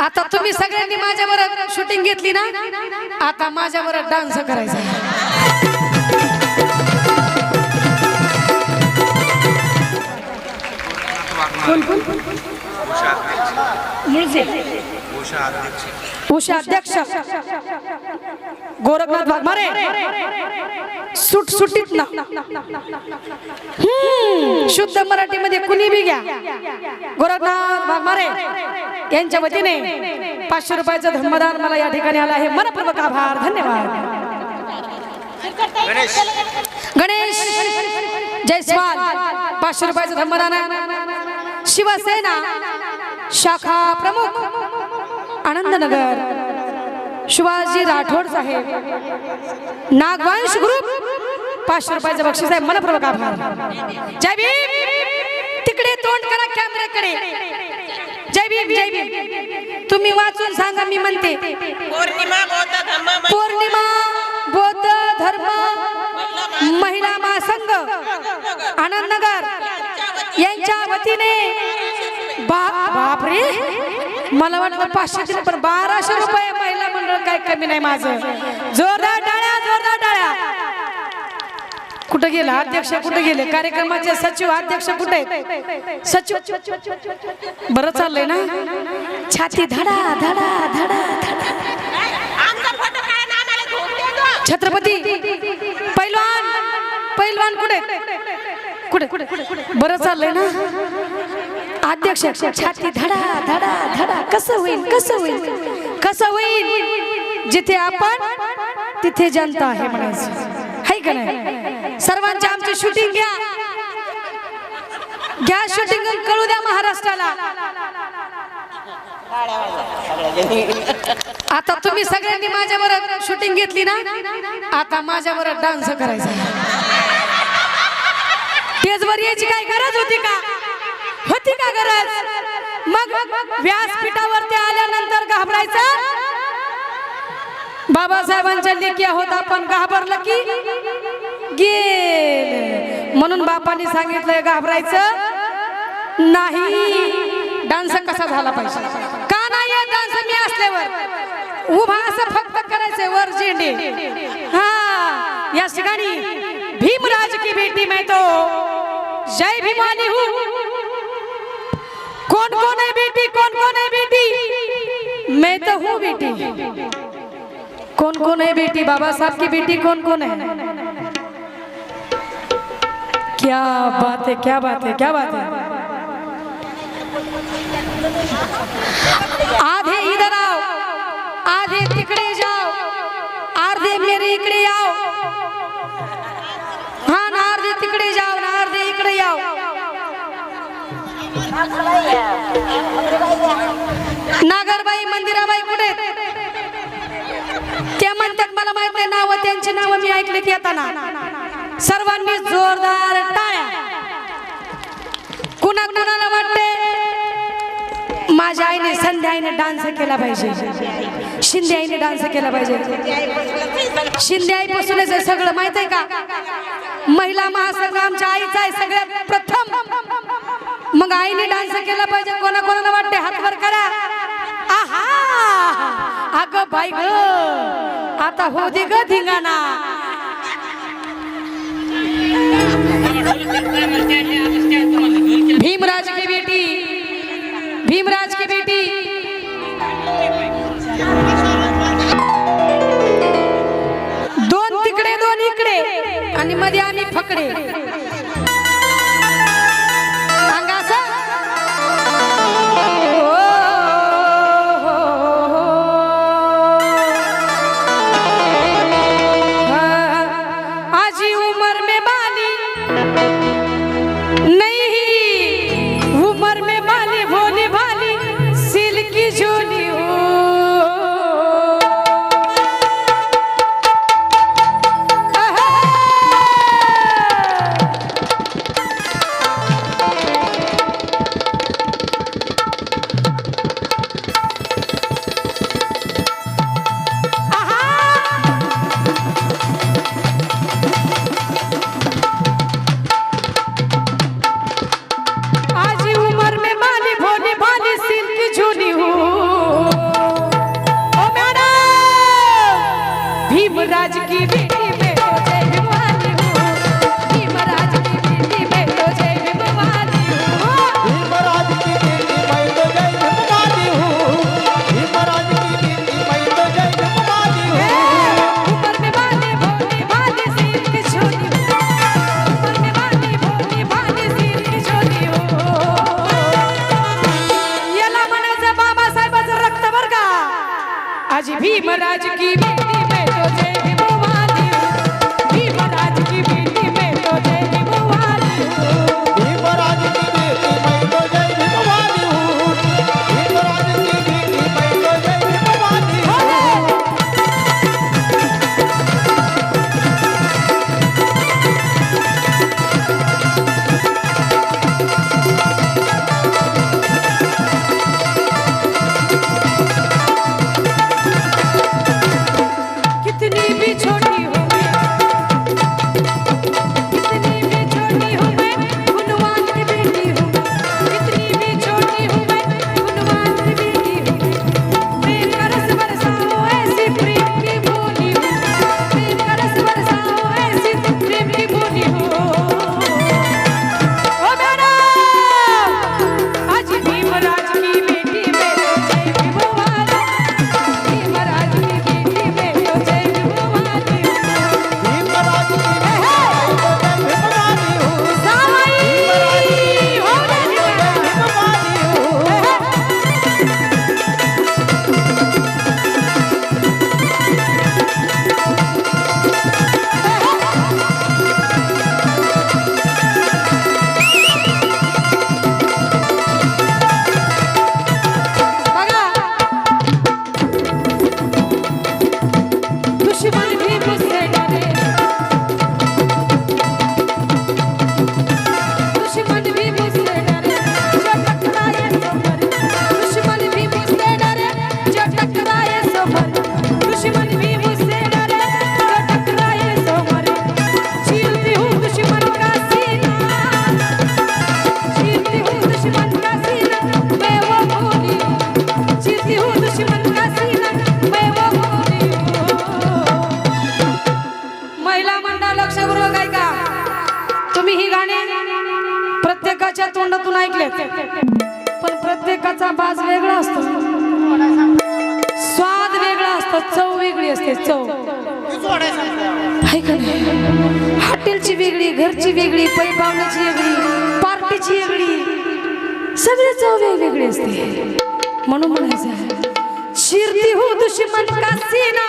आता तुम्ही सगळ्यांनी माझ्यावर शूटिंग घेतली ना? आता माझ्यावर डान्स करायचा आहे. उषा अध्यक्ष. गोरखनाथ वाघमारे सुट सुटीत ना. हम्म, शुद्ध मराठीमध्ये कुणी बी घ्या. गोरखनाथ वाघमारे यांच्या वतीने पाचशे रुपयाचं धर्मदान मला या ठिकाणी आलं आहे. मनपूर्वक आभार. धन्यवाद. गणेश. जयस्वाल. पाचशे रुपयाचं धर्मदान. आहे. शिवसेना. शाखा प्रमुख. आनंदनगर. शिवाजी राठोड साहेब. नागवंश ग्रुप पाचशे रुपयाचं बक्षीस आहे. मनपूर्वक आभार. जय भीम. तिकडे तोंड करा कॅमेऱ्याकडे जय भीम जय भीम तुम्ही वाचून सांगा मी म्हणते. पौर्णिमा बौद्ध धर्म पौर्णिमा बौद्ध धर्म महिला महासंघ आनंदनगर यांच्या वतीने बापरे मला वाटलं पाचशे पण बाराशे रुपये महिला मंडळ काय कमी नाही माझं. जोरदार टाळ्या जोरदार टाळ्या. कुठं गेला? अध्यक्ष कुठे गेले? कार्यक्रमाचे सचिव अध्यक्ष कुठे आहेत? सचिव. बरं चाललंय ना? छाती धडा धडा धडा धडा. छत्रपती पैलवान पैलवान कुठे कुठे कुठे कुठे बरं चाललंय ना? अध्यक्ष छाती धडा धडा धडा. कसं होईल? कसं होईल? कसं होईल? जिथे आपण तिथे जनता आहे म्हणायचं. है का नाही? सर्वांची आमची शूटिंग घ्या. घ्या शूटिंग कळू द्या महाराष्ट्राला. आता तुम्ही सगळ्यांनी माझ्यावर शूटिंग घेतली ना? आता माझ्यावर डान्स करायचा. स्टेजवर यायची काय गरज होती का? होती का गरज? मग व्यासपीठावरती आल्यानंतर घाबरायचं? बाबासाहेबांच्या लेखी आहोत आपण घाबरलं की? गेल. म्हणून बापांनी सांगितलंय घाबरायचं नाही. डान्स कसा झाला पाहिजे? का नाही डान्स मी असल्यावर? उभा असं फक्त करायचंय वर झेंडे. हा या ठिकाणी भीमराज की बेटी मैं तो जय भीमानी हूँ. कौन कौन है बेटी? कौन कौन है बेटी? मैं तो हूँ बेटी. कौन कौन है बेटी? बाबा साहब की बेटी कौन कौन है क्या बात है क्या बात है क्या बात है। आधे इधर आओ आधे तिकडे जाओ अर्धे मेरे इकडे आओ। हा ना अर्धे तिकडे जाओ ना अर्धे इकडे याओ नागरबाई मंदिराबाई कुठे आहेत? त्या म्हणतात मला माहीत नाही नाव त्यांची नाव मी ऐकलीत येताना. सर्वांनी जोरदार टाळ्या. कुणा कुणाला वाटते? माझ्या आईने संध्या आईने डान्स केला पाहिजे. शिंदे आईने डान्स केला पाहिजे. शिंदे आई पासूनच आहे सगळं माहीत आहे का? महिला महासंघ आमच्या आईचा आहे सगळ्यात प्रथम. मग आईने डान्स केला पाहिजे. कोणा कोणाला वाटते? हात वर करा. आहा! अग बाई ग. आता हो दे ग धिंगाणा. भीमराज की बेटी भीमराज की बेटी। दोन तिकडे दोन इकडे आणि मध्ये आम्ही फकडे. एकाच्या तोंडातून ऐकले? पण प्रत्येकाचा बाज वेगळा असतो. स्वाद वेगळा असतो. चव वेगळी असते. चव. हॉटेलची वेगळी घरची वेगळी पैपावण्याची वेगळी पार्टीची वेगळी सगळी चव वेगळी असते. म्हणून म्हणायचं शिरती हो दुश्मन का सीना?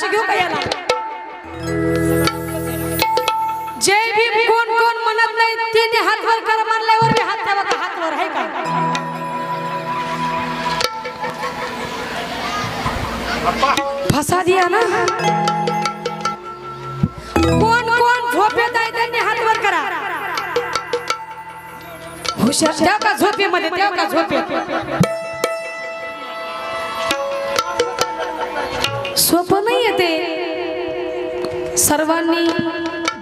फाशी घेऊ का याला? जय भीम कोण कोण म्हणत नाही. तिने हात वर कर म्हणल्यावर मी हात ठेवा का? हात वर आहे का? फसा दिया ना? कोण कोण झोपेत आहे त्यांनी हात वर करा. हुशार त्या का झोपेमध्ये त्या का झोपेत सोपं सर्वांनी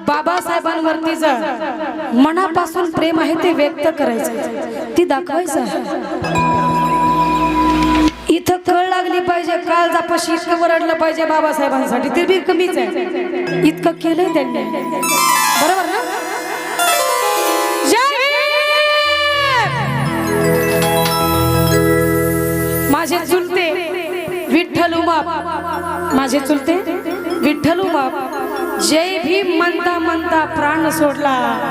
बाबासाहेबांवरती जर मनापासून प्रेम आहे ते व्यक्त करायचं. ती दाखवायचं इथं कळ लागली पाहिजे काल जापाशी इतकं वरडलं पाहिजे बाबासाहेबांसाठी. ते बी कमीच आहे. इतकं केलंय त्यांनी. बरोबर ना? माझे चुलते विठ्ठल उमाप. माझे चुलते विठ्ठल उमाप. जय भीम म्हणता म्हणता प्राण सोडला.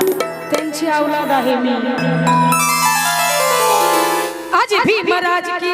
त्यांची औलाद आहे मी. आज भीमराज की